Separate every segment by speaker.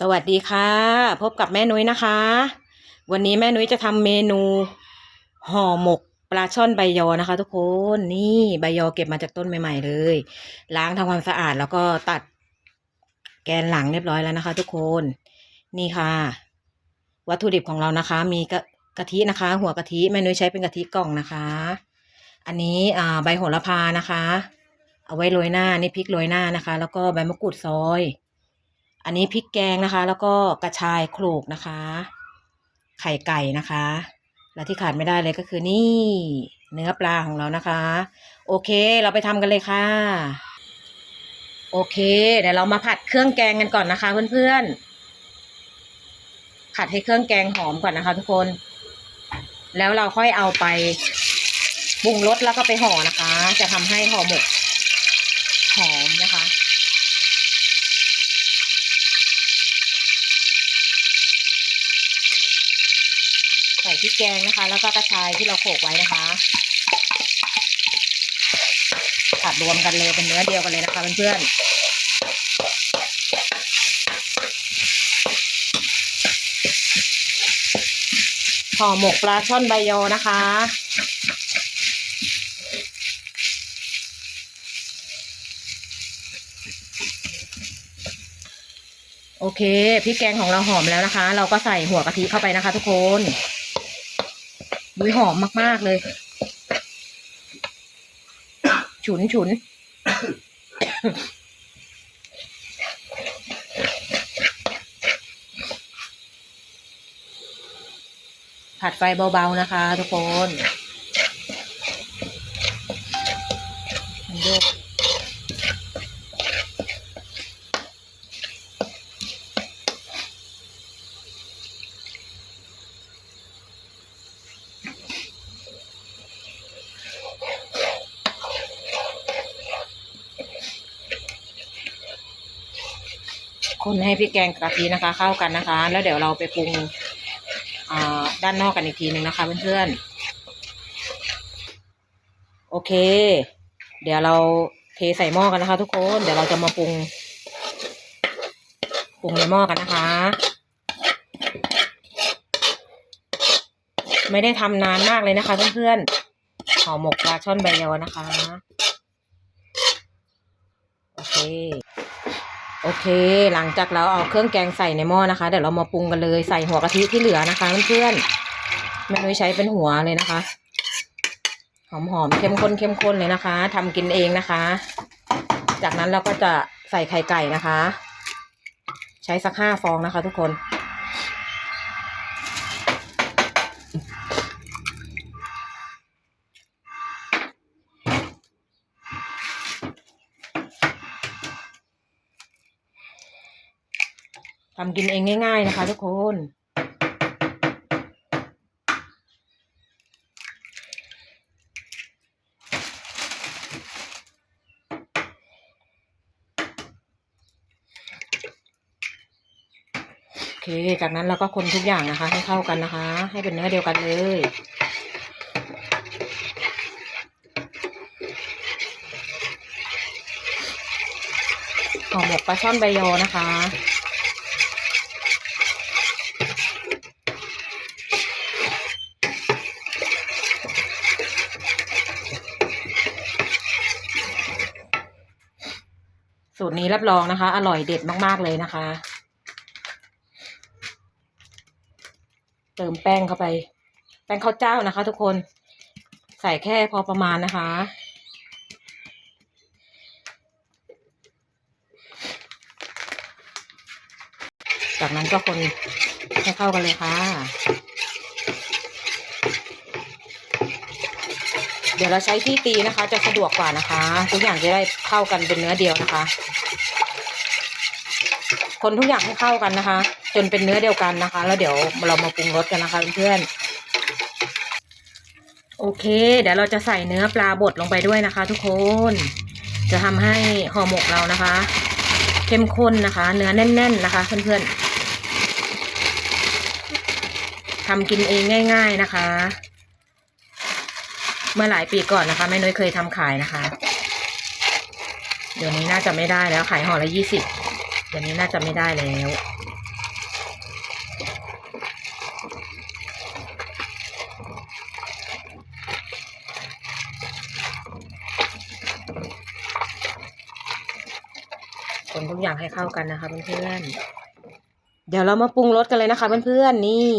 Speaker 1: สวัสดีค่ะ พบกับแม่นุ้ยนะคะ วันนี้แม่นุ้ยจะทำเมนูห่อหมกปลาช่อนใบยอนะคะ ทุกคนนี่ใบยอเก็บมาจากต้นใหม่ ๆ เลย ล้างทำความสะอาดแล้วก็ตัดแกนหลังเรียบร้อยแล้วนะคะ ทุกคนนี่ค่ะ วัตถุดิบของเรานะคะ มีกะกะทินะคะ หัวกะทิแม่นุ้ยใช้เป็นกะทิกล่องนะคะ อันนี้อ่าใบโหระพานะคะ เอาไว้โรยหน้านี่พริกโรยหน้านะคะ แล้วก็ใบมะกรูดซอย อันนี้พริกแกงนะคะ แล้วก็กระชายโขลกนะคะ ไข่ไก่นะคะ และที่ขาดไม่ได้เลยก็คือนี่เนื้อปลาของเรานะคะ โอเคเราไปทำกันเลยค่ะ โอเค เดี๋ยวเรามาผัดเครื่องแกงกันก่อนนะคะเพื่อนๆผัดให้เครื่องแกงหอมก่อนนะคะ ทุกคน แล้วเราค่อยเอาไปปรุงรสแล้วก็ไปห่อนะคะ จะทำให้ห่อหมกหอมนะคะ ใส่พริก แกงนะคะ แล้วก็กระชายที่เราโขลกไว้นะคะผัดรวมกันเลยเป็นเนื้อเดียวกันเลยนะคะเพื่อนๆห่อหมกปลาช่อนใบยอนะคะโอเคพริกแกงของเราหอมแล้วนะคะ เราก็ใส่หัวกะทิเข้าไปนะคะ ทุกคน ดูหอมมาก ๆ เลย ฉุนฉุนผัดไฟเบา ๆ นะคะ ทุกคนโยก คนให้พริกแกงกะทินะคะ เข้ากันนะคะ แล้วเดี๋ยวเราไปปรุงด้านนอกกันอีกทีหนึ่งนะคะเพื่อนๆ โอเค เดี๋ยวเราเทใส่หม้อกันนะคะ ทุกคน เดี๋ยวเราจะมาปรุง ปรุงในหม้อกันนะคะ ไม่ได้ทำนานมากเลยนะคะเพื่อนๆห่อหมกปลาช่อนใบยอนะคะ โอเค โอเค หลังจากเราเอาเครื่องแกงใส่ในหม้อนะคะ เดี๋ยวเรามาปรุงกันเลยใส่หัวกะทิที่เหลือนะคะเพื่อนๆแม่นุ้ยใช้เป็นหัวเลยนะคะ หอมๆเข้มข้นเข้มข้นเลยนะคะทำกินเองนะคะ จากนั้นเราก็จะใส่ไข่ไก่นะคะ ใช้สักห้าฟองนะคะ ทุกคนำกินเองง่าย ๆ นะคะ ทุกคน โอเค จากนั้นเราก็คนทุกอย่างนะคะ ให้เข้ากันนะคะ ให้เป็นเนื้อเดียวกันเลยห่อหมกปลาช่อนใบยอนะคะ นี้รับรองนะคะ อร่อยเด็ดมากๆเลยนะคะ เติมแป้งเข้าไป แป้งข้าวเจ้านะคะ ทุกคนใส่แค่พอประมาณนะคะจากนั้นก็คนให้เข้ากันเลยค่ะ เดี๋ยวเราใช้ที่ตีนะคะ จะสะดวกกว่านะคะ ทุกอย่างจะได้เข้ากันเป็นเนื้อเดียวนะคะ คนทุกอย่างให้เข้ากันนะคะ จนเป็นเนื้อเดียวกันนะคะ แล้วเดี๋ยวเรามาปรุงรสกันนะคะเพื่อนโอเค เดี๋ยวเราจะใส่เนื้อปลาบดลงไปด้วยนะคะ ทุกคน จะทำให้ห่อหมกเรานะคะ เข้มข้นนะคะ เนื้อแน่น ๆ นะคะ เพื่อนๆทำกินเองง่าย ๆนะคะ เมื่อหลายปีก่อนนะคะแม่นุ้ยเคยทำขายนะคะ เดี๋ยวนี้น่าจะไม่ได้แล้วขายห่อละยี่สิบ เดี๋ยวนี้น่าจะไม่ได้แล้ว คนทุกอย่างให้เข้ากันนะคะเพื่อนเดี๋ยวเรามาปรุงรสกันเลยนะคะเพื่อนๆ นี่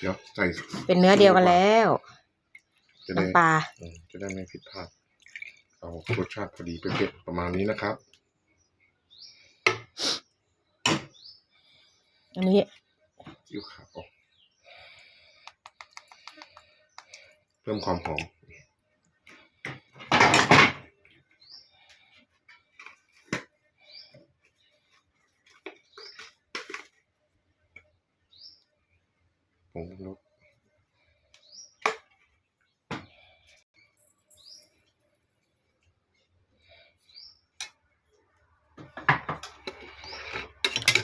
Speaker 2: เดี๋ยวใส่
Speaker 1: เป็นเนื้อเดียวกันแล้ว
Speaker 2: จะได้
Speaker 1: น้ำปลา
Speaker 2: จะได้ไม่ผิดพลาดเอารสชาติพอดีเป๊ะประมาณนี้นะครับ
Speaker 1: อันนี้
Speaker 2: ซีอิ๊วขาวเพิ่มความหอม ผงรส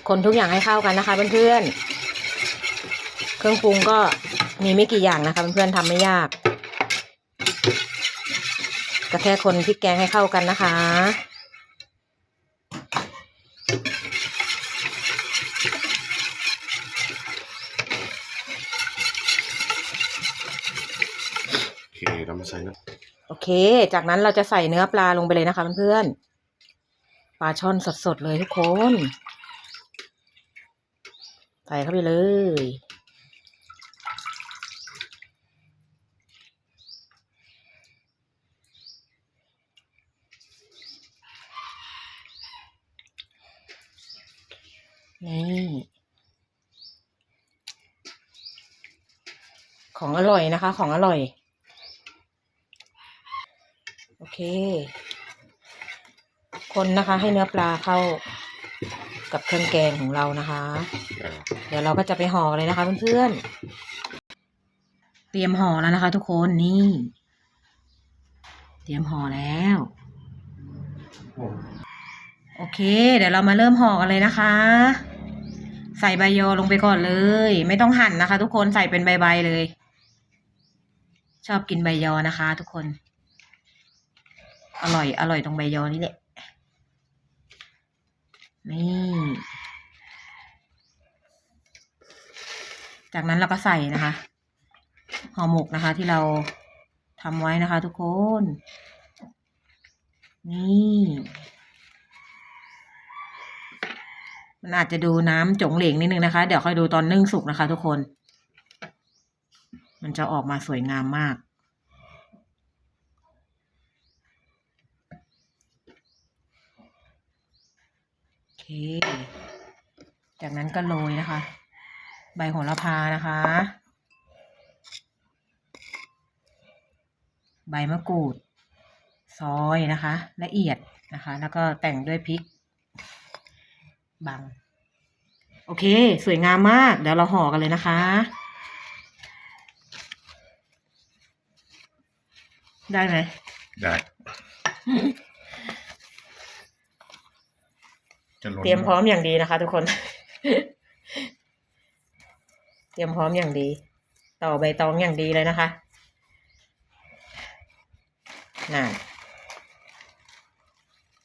Speaker 1: คนทุกอย่างให้เข้ากันนะคะเพื่อนๆ เครื่องปรุงก็มีไม่กี่อย่างนะคะเพื่อนๆทำไม่ยากก็แค่คนพริกแกงให้เข้ากันนะคะ
Speaker 2: โอเคเรามาใส่น้
Speaker 1: โอเค จากนั้นเราจะใส่เนื้อปลาลงไปเลยนะคะเพื่อนๆ ปลาช่อนสดๆเลยทุกคน ใส่เข้าไปเลยนี่ของอร่อยนะคะ ของอร่อย โอเค คนนะคะให้เนื้อปลาเข้า กับเครื่องแกงของเรานะคะำ
Speaker 2: อ่า
Speaker 1: เดี๋ยวเราก็จะไปห่อเลยนะคะเพื่อนๆ เตรียมห่อแล้วนะคะ ทุกคนนี่ เตรียมห่อแล้ว โอเค เดี๋ยวเรามาเริ่มห่อกันเลยนะคะ ใส่ใบยอลงไปก่อนเลย ไม่ต้องหั่นนะคะ ทุกคนใส่เป็นใบๆเลย ชอบกินใบยอนะคะ ทุกคน อร่อยอร่อยตรงใบยอนี่แหละ นี่ จากนั้นเราก็ใส่นะคะห่อหมกนะคะ ที่เราทำไว้นะคะ ทุกคน นี่ มันอาจจะดูน้ำจงเหลงนิดนึงนะคะ เดี๋ยวค่อยดูตอนนึ่งสุกนะคะ ทุกคน มันจะออกมาสวยงามมาก โอเค จากนั้นก็โรยนะคะ ใบโหระพานะคะ ใบมะกรูด ซอยนะคะ ละเอียดนะคะ แล้วก็แต่งด้วยพริกบังโอเค สวยงามมาก เดี๋ยวเราห่อกันเลยนะคะ ได้ไหม
Speaker 2: ได้ จะล้น
Speaker 1: เตรียมพร้อมอย่างดีนะคะ ทุกคน เตรียมพร้อมอย่างดี ต่อใบตองอย่างดีเลยนะคะน่น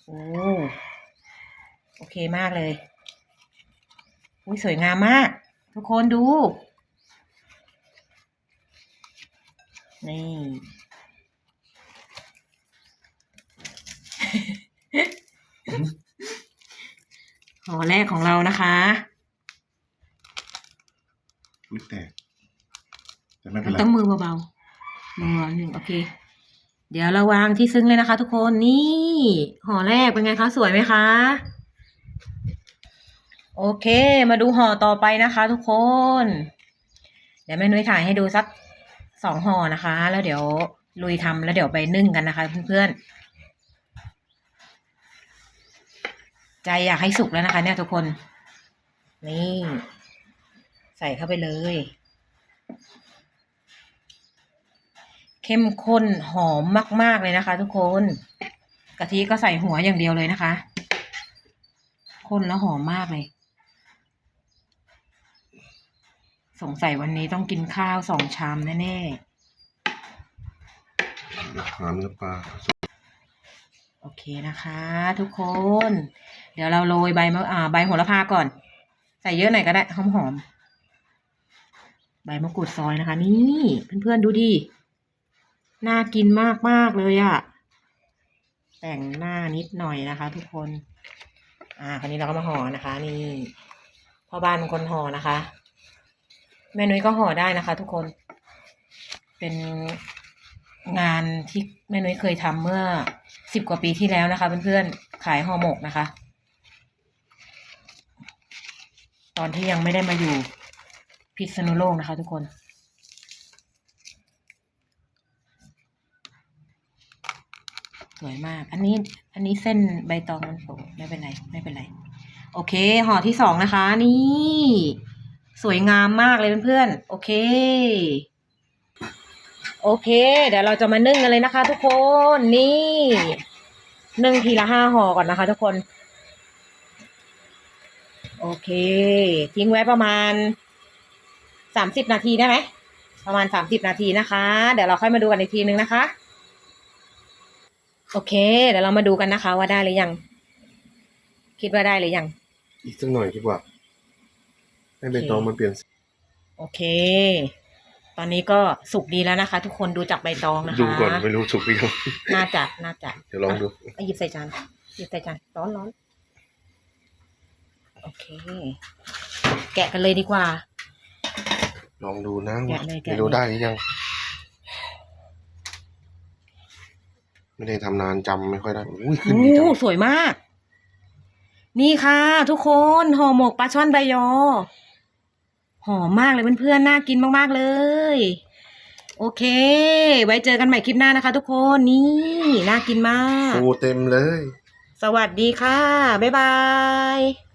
Speaker 1: โอ้โอเคมากเลยอุ้ยสวยงามมาก ทุกคนดู นี่ อแรกของเรานะคะ
Speaker 2: อุ้ยแตกแต่ไม่เป็
Speaker 1: มันน
Speaker 2: ไร
Speaker 1: ต้องมือเบาๆมือหนึ่งโอเค เดี๋ยวเราวางที่ซึ้งเลยนะคะ ทุกคนนี่ห่อแรกเป็นไงคะ สวยไหมคะ โอเค มาดูห่อต่อไปนะคะ ทุกคน เดี๋ยวแม่นุ้ยถ่ายให้ดูสักสองห่อนะคะ แล้วเดี๋ยวลุยทำแล้วเดี๋ยวไปนึ่งกันนะคะ เพื่อนๆ ใจอยากให้สุกแล้วนะคะ เนี่ยทุกคน นี่ ใส่เข้าไปเลย เข้มข้นหอมมาก ๆ เลยนะคะ ทุกคนกะทิก็ใส่หัวอย่างเดียวเลยนะคะข้นแล้วหอมมากเลย สงสัยวันนี้ต้องกินข้าวสองชามแน่
Speaker 2: หาเนื้อปลา
Speaker 1: โอเคนะคะ ทุกคน เดี๋ยวเราโรยใบมะอ่าใบโหระพาก่อน ใส่เยอะหน่อยก็ได้หอมๆใบมะกรูดซอยนะคะ นี่เพื่อนๆดูดิน่ากินมากๆเลยอะแต่งหน้านิดหน่อยนะคะ ทุกคน อ่าคราวนี้เราก็มาห่อนะคะ นี่พ่อบ้านเป็นคนห่อนะคะ แม่นุ้ยก็ห่อได้นะคะ ทุกคน เป็นงานที่แม่นุ้ยเคยทำเมื่อ สิบกว่าปีที่แล้วนะคะเพื่อนๆขายห่อหมกนะคะ ตอนที่ยังไม่ได้มาอยู่พิษณุโลกนะคะทุกคน สวยมาก อันนี้อันนี้เส้นใบตองมันโผล่ไม่เป็นไรไม่เป็นไร โอเคห่อที่สองนะคะ นี่ สวยงามมากเลยเพื่อนๆโอเค โอเค เดี๋ยวเราจะมานึ่งกันเลยนะคะ ทุกคนนี่นึ่งทีละห้าห่อก่อนนะคะ ทุกคน โอเค ทิ้งไว้ประมาณสามสิบนาทีได้ไหมประมาณสามสิบนาทีนะคะ เดี๋ยวเราค่อยมาดูกันอีกทีนึงนะคะ โอเค เดี๋ยวเรามาดูกันนะคะ ว่าได้หรือยัง คิดว่าได้หรือยัง
Speaker 2: อีกสักหน่อยดีกว่าให้ใบตองมันเปลี่ยนสี
Speaker 1: โอเค ตอนนี้ก็สุกดีแล้วนะคะ ทุกคนดูจากใบตองนะคะ
Speaker 2: ดูก่อนไม่รู้สุกหรือยัง
Speaker 1: น่าจะน่าจะ
Speaker 2: เดี๋ยวลองดู
Speaker 1: อะหยิบใส่จานหยิบใส่จานร้อนร้อนโอเค แกะกันเลยดีกว่า
Speaker 2: ลองดูนะ
Speaker 1: แกะเลยแกะเลย
Speaker 2: ไม่รู้ได้หรือยัง ไม่ได้ทำนานจำไม่ค่อยได้อุ้ยขึ้นดีจัง
Speaker 1: โอ้สวยมาก นี่ค่ะ ทุกคนห่อหมกปลาช่อนใบยอ หอมมากเลยเพื่อนๆน่ากินมากๆเลย โอเค ไว้เจอกันใหม่คลิปหน้านะคะ ทุกคนนี่น่ากินมาก
Speaker 2: ฟูเต็มเลย
Speaker 1: สวัสดีค่ะ บ๊ายบาย